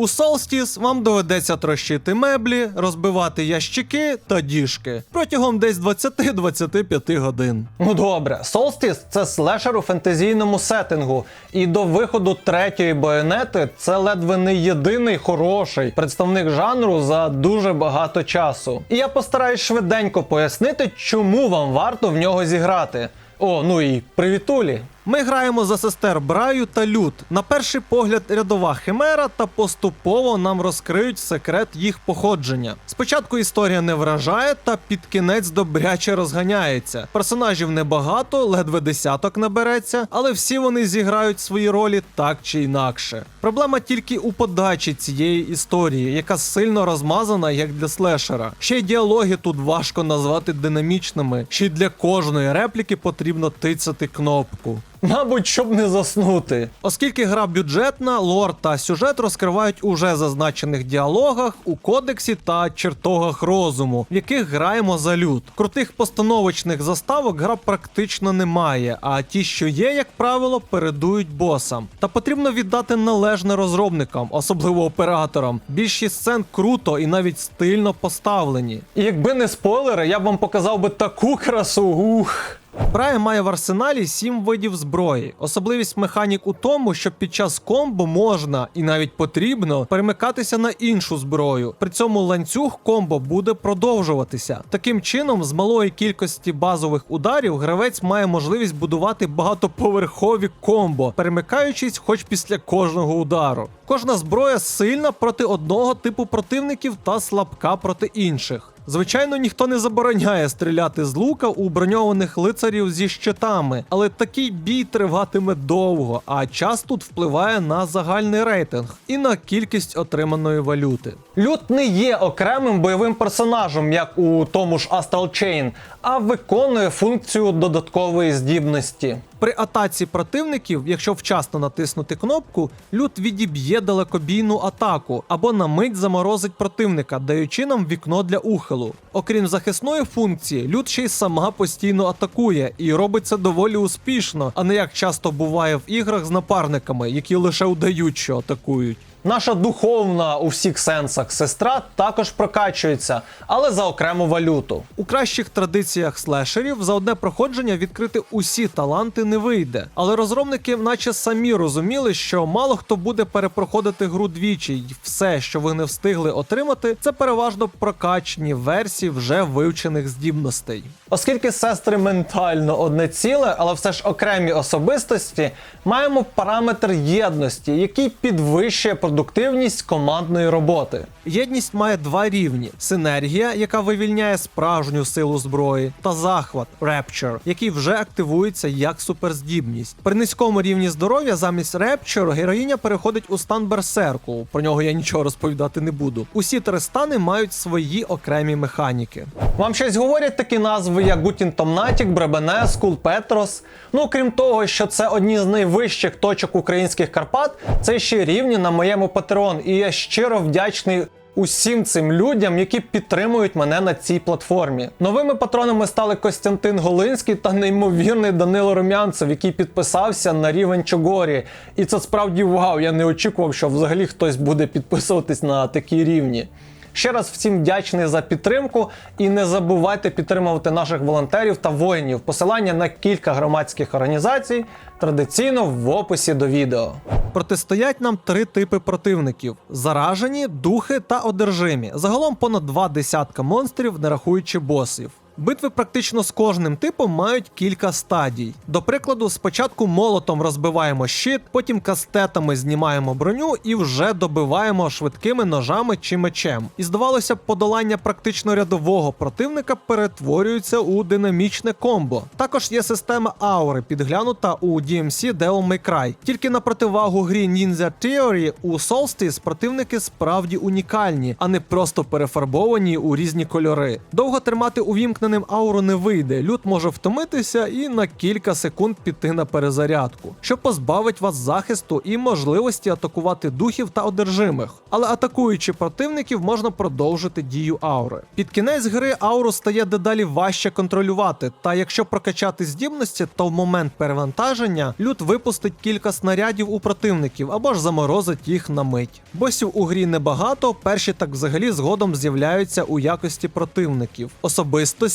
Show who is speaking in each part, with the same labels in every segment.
Speaker 1: У Solstice вам доведеться трощити меблі, розбивати ящики та діжки протягом десь 20-25 годин.
Speaker 2: Ну добре, Solstice – це слешер у фентезійному сеттингу, і до виходу третьої байонети це ледве не єдиний хороший представник жанру за дуже багато часу. І я постараюсь швиденько пояснити, чому вам варто в нього зіграти. О, ну і привітулі!
Speaker 1: Ми граємо за сестер Браю та Лют. На перший погляд рядова химера, та поступово нам розкриють секрет їх походження. Спочатку історія не вражає, та під кінець добряче розганяється. Персонажів небагато, ледве десяток набереться, але всі вони зіграють свої ролі так чи інакше. Проблема тільки у подачі цієї історії, яка сильно розмазана, як для слешера. Ще й діалоги тут важко назвати динамічними. Ще й для кожної репліки потрібно тицяти кнопку.
Speaker 2: Мабуть, щоб не заснути.
Speaker 1: Оскільки гра бюджетна, лор та сюжет розкривають уже зазначених діалогах у кодексі та чертогах розуму, в яких граємо за люд. Крутих постановочних заставок гра практично не має, а ті, що є, як правило, передують босам. Та потрібно віддати належне розробникам, особливо операторам. Більшість сцен круто і навіть стильно поставлені.
Speaker 2: І якби не спойлери, я б вам показав би таку красу. Ух.
Speaker 1: Брая має в арсеналі сім видів зброї. Особливість механік у тому, що під час комбо можна і навіть потрібно перемикатися на іншу зброю. При цьому ланцюг комбо буде продовжуватися. Таким чином, з малої кількості базових ударів, гравець має можливість будувати багатоповерхові комбо, перемикаючись хоч після кожного удару. Кожна зброя сильна проти одного типу противників та слабка проти інших. Звичайно, ніхто не забороняє стріляти з лука у броньованих лицарів зі щитами, але такий бій триватиме довго, а час тут впливає на загальний рейтинг і на кількість отриманої валюти.
Speaker 2: Лют не є окремим бойовим персонажем, як у тому ж Astral Chain, а виконує функцію додаткової здібності.
Speaker 1: При атаці противників, якщо вчасно натиснути кнопку, лют відіб'є далекобійну атаку або на мить заморозить противника, даючи нам вікно для ухилу. Окрім захисної функції, лют ще й сама постійно атакує і робить це доволі успішно, а не як часто буває в іграх з напарниками, які лише удають, що атакують.
Speaker 2: Наша духовна у всіх сенсах сестра також прокачується, але за окрему валюту.
Speaker 1: У кращих традиціях слешерів за одне проходження відкрити усі таланти не вийде. Але розробники, наче самі розуміли, що мало хто буде перепроходити гру двічі, і все, що ви не встигли отримати, це переважно прокачні версії вже вивчених здібностей.
Speaker 2: Оскільки сестри ментально одне ціле, але все ж окремі особистості, маємо параметр єдності, який підвищує продуктивність командної роботи.
Speaker 1: Єдність має два рівні: синергія, яка вивільняє справжню силу зброї, та захват Rapture, який вже активується як суперздібність. При низькому рівні здоров'я замість Rapture героїня переходить у стан берсерку. Про нього я нічого розповідати не буду. Усі три стани мають свої окремі механіки.
Speaker 2: Вам щось говорять такі назви, як Гутін Томнатік, Бребене, Скул Петрос. Ну крім того, що це одні з найвищих точок українських Карпат, це ще рівні на моєму Patreon. І я щиро вдячний. Усім цим людям, які підтримують мене на цій платформі. Новими патронами стали Костянтин Голинський та неймовірний Данило Румянцев, який підписався на рівень Чогорі. І це справді вау. Я не очікував, що взагалі хтось буде підписуватись на такі рівні. Ще раз всім вдячний за підтримку і не забувайте підтримувати наших волонтерів та воїнів. Посилання на кілька громадських організацій традиційно в описі до відео.
Speaker 1: Протистоять нам три типи противників: заражені, духи та одержимі. Загалом понад два десятка монстрів, не рахуючи босів. Битви практично з кожним типом мають кілька стадій. До прикладу, спочатку молотом розбиваємо щит, потім кастетами знімаємо броню і вже добиваємо швидкими ножами чи мечем. І здавалося б, подолання практично рядового противника перетворюється у динамічне комбо. Також є система аури, підглянута у DMC Devil May Cry. Тільки на противагу грі Ninja Theory у Solstice противники справді унікальні, а не просто перефарбовані у різні кольори. Довго тримати увімкнене ним ауру не вийде. Лют може втомитися і на кілька секунд піти на перезарядку, що позбавить вас захисту і можливості атакувати духів та одержимих. Але атакуючи противників, можна продовжити дію аури. Під кінець гри ауру стає дедалі важче контролювати, та якщо прокачати здібності, то в момент перевантаження лют випустить кілька снарядів у противників або ж заморозить їх на мить. Босів у грі небагато, перші так взагалі згодом з'являються у якості противників.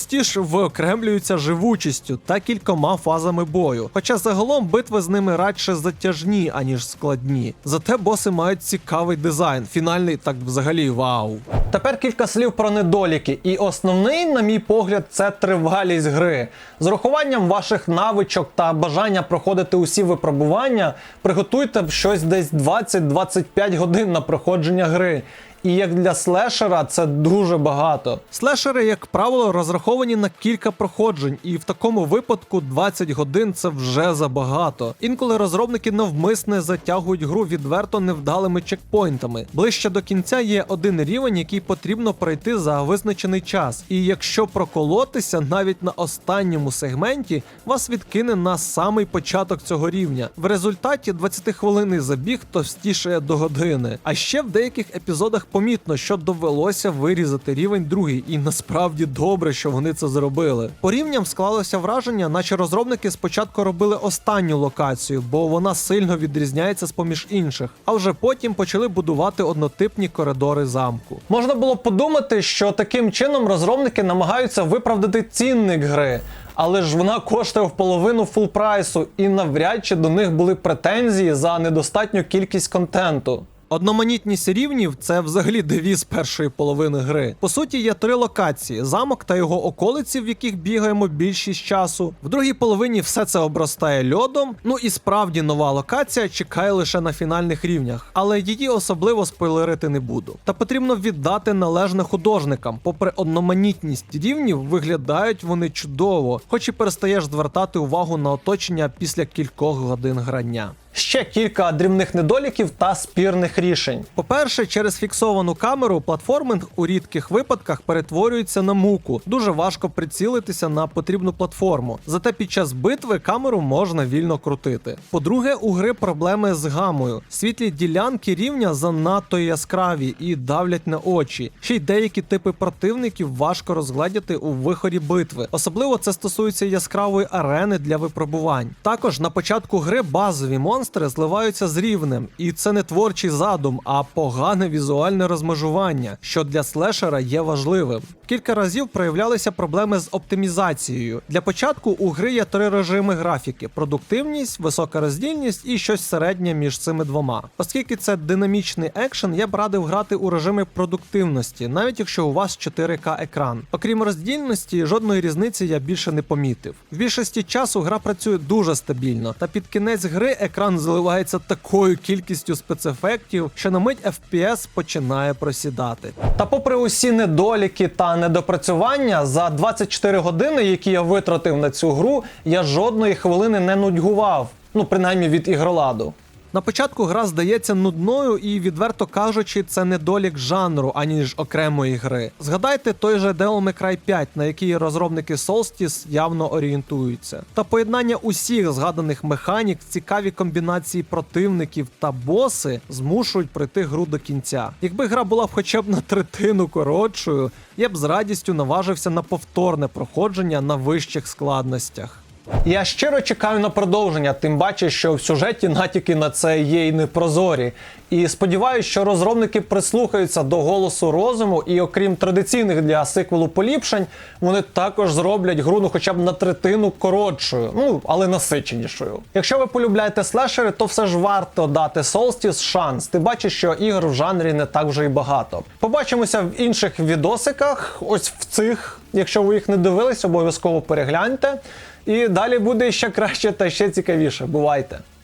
Speaker 1: Особистості ж виокремлюються живучістю та кількома фазами бою. Хоча загалом битви з ними радше затяжні, аніж складні. Зате боси мають цікавий дизайн. Фінальний так взагалі вау.
Speaker 2: Тепер кілька слів про недоліки. І основний, на мій погляд, це тривалість гри. З урахуванням ваших навичок та бажання проходити усі випробування, приготуйте щось десь 20-25 годин на проходження гри. І як для слешера це дуже багато.
Speaker 1: Слешери, як правило, розраховані на кілька проходжень, і в такому випадку 20 годин це вже забагато. Інколи розробники навмисне затягують гру відверто невдалими чекпоінтами. Ближче до кінця є один рівень, який потрібно пройти за визначений час. І якщо проколотися навіть на останньому сегменті, вас відкине на самий початок цього рівня. В результаті 20-хвилинний забіг товстішає до години. А ще в деяких епізодах помітно, що довелося вирізати рівень другий, і насправді добре, що вони це зробили. По рівням склалося враження, наче розробники спочатку робили останню локацію, бо вона сильно відрізняється з поміж інших, а вже потім почали будувати однотипні коридори замку.
Speaker 2: Можна було подумати, що таким чином розробники намагаються виправдати цінник гри. Але ж вона коштує в половину фул прайсу, і навряд чи до них були претензії за недостатню кількість контенту.
Speaker 1: Одноманітність рівнів це взагалі девіз першої половини гри. По суті, є три локації: замок та його околиці, в яких бігаємо більшість часу. В другій половині все це обростає льодом. Ну і справді нова локація чекає лише на фінальних рівнях, але її особливо спойлерити не буду. Та потрібно віддати належне художникам. Попри одноманітність рівнів, виглядають вони чудово, хоч і перестаєш звертати увагу на оточення після кількох годин грання.
Speaker 2: Ще кілька дрібних недоліків та спірних рішень.
Speaker 1: По-перше, через фіксовану камеру платформинг у рідких випадках перетворюється на муку. Дуже важко прицілитися на потрібну платформу. Зате під час битви камеру можна вільно крутити. По-друге, у гри проблеми з гамою. Світлі ділянки рівня занадто яскраві і давлять на очі. Ще й деякі типи противників важко розгледіти у виході битви. Особливо це стосується яскравої арени для випробувань. Також на початку гри базові монстри зливаються з рівнем, і це не творчий задум, а погане візуальне розмежування, що для слешера є важливим. Кілька разів проявлялися проблеми з оптимізацією. Для початку у гри є три режими графіки: продуктивність, висока роздільність і щось середнє між цими двома. Оскільки це динамічний екшен, я б радив грати у режимі продуктивності, навіть якщо у вас 4К екран. Окрім роздільності, жодної різниці я більше не помітив. В більшості часу гра працює дуже стабільно, та під кінець гри екран заливається такою кількістю спецефектів, що на мить FPS починає просідати.
Speaker 2: Та попри усі недоліки та недопрацювання, за 24 години, які я витратив на цю гру, я жодної хвилини не нудьгував. Ну, принаймні від ігроладу.
Speaker 1: На початку гра здається нудною і, відверто кажучи, це недолік жанру, аніж окремої гри. Згадайте той же Devil May Cry 5, на який розробники Solstice явно орієнтуються. Та поєднання усіх згаданих механік, цікаві комбінації противників та боси змушують пройти гру до кінця. Якби гра була б хоча б на третину коротшою, я б з радістю наважився на повторне проходження на вищих складностях.
Speaker 2: Я щиро чекаю на продовження, тим паче, що в сюжеті натяки на це є й непрозорі. І сподіваюся, що розробники прислухаються до голосу розуму, і окрім традиційних для сиквелу поліпшень, вони також зроблять гру ну хоча б на третину коротшою, ну але насиченішою. Якщо ви полюбляєте слешери, то все ж варто дати Solstice шанс. Ти бачиш, що ігор в жанрі не так вже й багато. Побачимося в інших відосиках, ось в цих. Якщо ви їх не дивились, обов'язково перегляньте. І далі буде ще краще та ще цікавіше. Бувайте!